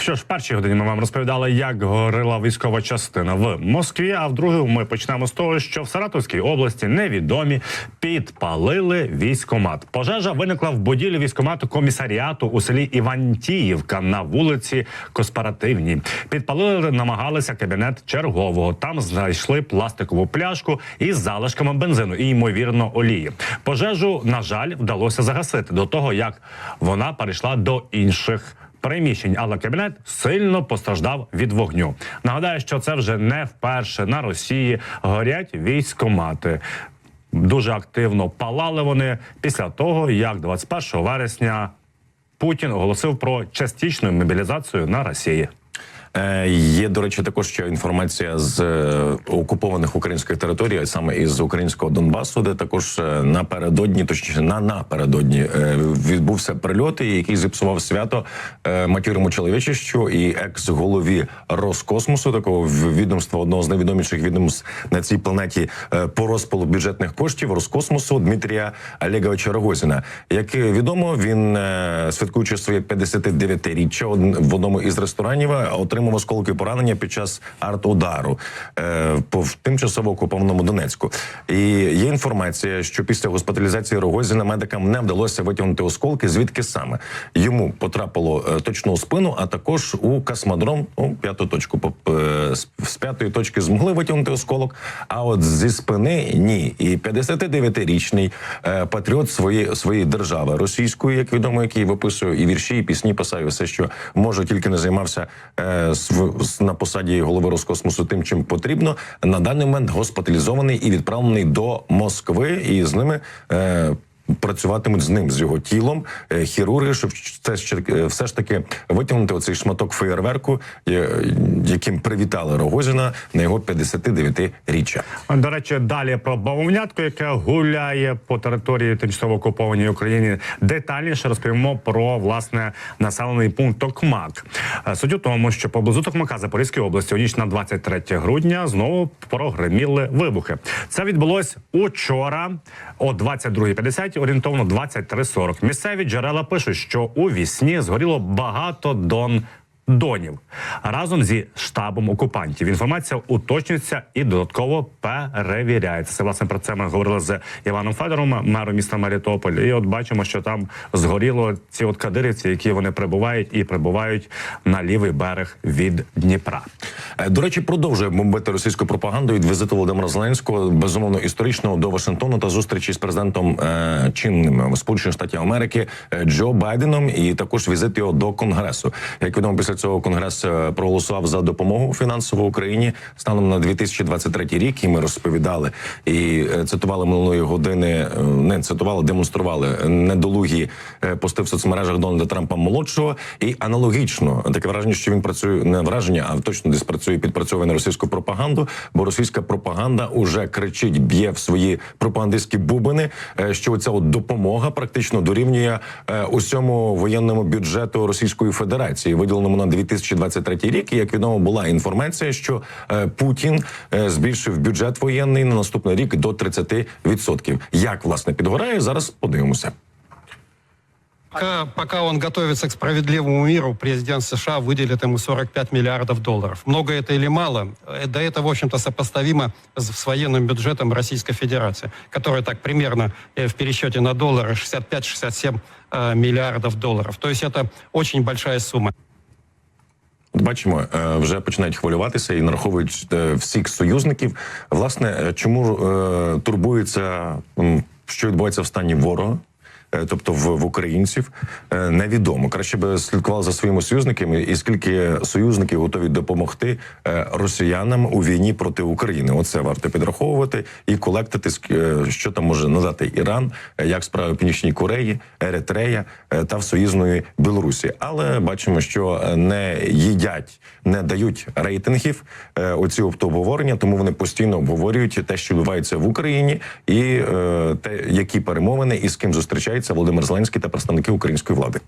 Що ж, в першій годині ми вам розповідали, як горила військова частина в Москві. А в другій ми почнемо з того, що в Саратовській області невідомі підпалили військомат. Пожежа виникла в будівлі військомату комісаріату у селі Івантіївка на вулиці Коспаративній. Підпалили, намагалися кабінет чергового. Там знайшли пластикову пляшку із залишками бензину і ймовірно олії. Пожежу, на жаль, вдалося загасити до того, як вона перейшла до інших приміщень, але кабінет сильно постраждав від вогню. Нагадаю, що це вже не вперше на Росії горять військомати. Дуже активно палали вони після того, як 21 вересня Путін оголосив про частичну мобілізацію на Росії. Е, Є, до речі, також ще інформація з е, окупованих українських територій, саме із українського Донбасу, де також е, напередодні, точніше на напередодні відбувся прильот, який зіпсував свято матірому чоловічищу і екс-голові Роскосмосу, такого відомства одного з найвідоміших відомств на цій планеті по розпилу бюджетних коштів Роскосмосу Дмитрія Олеговича Рогозіна. Як відомо, він святкуючи своє 59-річчя од- в одному із ресторанів, е, отримав осколки поранення під час арт-удару е, по тимчасово окупованому Донецьку. І є інформація, що після госпіталізації Рогозіна медикам не вдалося витягнути осколки. Звідки саме йому потрапило е, точно у спину, а також у космодром, у п'яту точку. По- е, з- п'ятої точки змогли витягнути осколок, а от зі спини ні. І 59-річний е, патріот своєї своєї держави російської, як відомо, який виписує і вірші, і пісні писав, все, що може, тільки не займався е, на посаді голови Роскосмосу тим, чим потрібно. На даний момент госпіталізований і відправлений до Москви, і з ними. Працюватимуть з ним з його тілом е, хірурги, щоб ж е, все ж таки витягнути оцей шматок феєрверку, е, яким привітали Рогозіна на його 59-річчя. До речі, далі про бавовнятку, яке гуляє по території тимчасово окупованій України. Детальніше розповімо про власне населений пункт Токмак. Суть у тому, що поблизу Токмака Запорізької області у ніч на 23 грудня знову прогреміли вибухи. Це відбулось учора о 22.50, орієнтовно 23.40. Місцеві джерела пишуть, що у вісні згоріло багато дон донів разом зі штабом окупантів. Інформація уточнюється і додатково перевіряється. Це власне про це ми говорили з Іваном Федором, мером міста Мелітополь. І от бачимо, що там згоріло ці от кадирівці, які вони прибувають і прибувають на лівий берег від Дніпра. Е, До речі, продовжує бомбити російську пропаганду від візиту Володимира Зеленського, безумовно історичного до Вашингтону та зустрічі з президентом е, чинним Сполучених Штатів Америки е, Джо Байденом, і також візит його до Конгресу. Як відомо, після цього Конгрес е, проголосував за допомогу фінансову Україні станом на 2023 рік. І ми розповідали і е, цитували минулої години. е, Не цитували, демонстрували недолугі пости в соцмережах Дональда Трампа молодшого. І аналогічно таке враження, що він працює не враження, а точно десь працює підпрацьовує на російську пропаганду. Бо російська пропаганда уже кричить, б'є в свої пропагандистські бубини. Що ця от допомога практично дорівнює усьому воєнному бюджету Російської Федерації, виділеному на 2023 рік. І як відомо, була інформація, що е, Путін е, збільшив бюджет воєнний на наступний рік до 30%. Як власне підгорає зараз? Подивимося. Пока, пока он готовится к справедливому миру, президент США выделит ему 45 миллиардов долларов. Много это или мало? Э, Да это, в общем-то, сопоставимо с, с военным бюджетом Российской Федерации, который так примерно э, в пересчете на доллары 65-67 э, миллиардов долларов. То есть это очень большая сумма. От бачимо, е, вже починають хвилюватися і нараховують е, всіх союзників. Власне, е, чому турбується, що відбувається в стані ворога? Е, Тобто в, в українців е, невідомо. Краще би слідкували за своїми союзниками, і скільки союзників готові допомогти е, росіянам у війні проти України. Оце варто підраховувати і колектити, що там може надати Іран, як справи Північній Кореї, Еретрея е, та в союзної Білорусі. Але бачимо, що не їдять, не дають рейтингів оці обговорення, тому вони постійно обговорюють те, що відбувається в Україні, і те, які перемовини і з ким зустрічаються здається, Володимир Зеленський та представники української влади.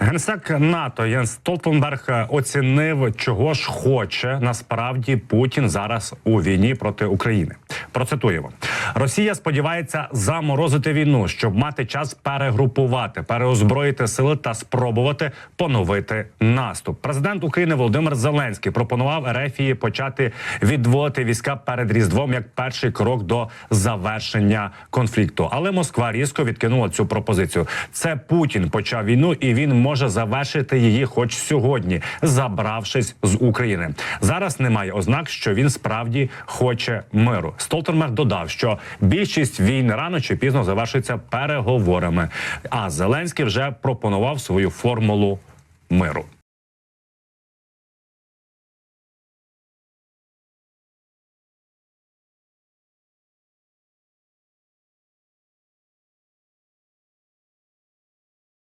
Генсек НАТО Єнс Столтенберг оцінив, чого ж хоче насправді Путін зараз у війні проти України. Процитуємо: Росія сподівається заморозити війну, щоб мати час перегрупувати, переозброїти сили та спробувати поновити наступ. Президент України Володимир Зеленський пропонував Ерефії почати відводити війська перед різдвом як перший крок до завершення конфлікту. Але Москва різко відкинула цю пропозицію. Це Путін почав війну, і він може завершити її, хоч сьогодні, забравшись з України. Зараз немає ознак, що він справді хоче миру. Столтермер додав, що більшість війн рано чи пізно завершиться переговорами. А Зеленський вже пропонував свою формулу миру.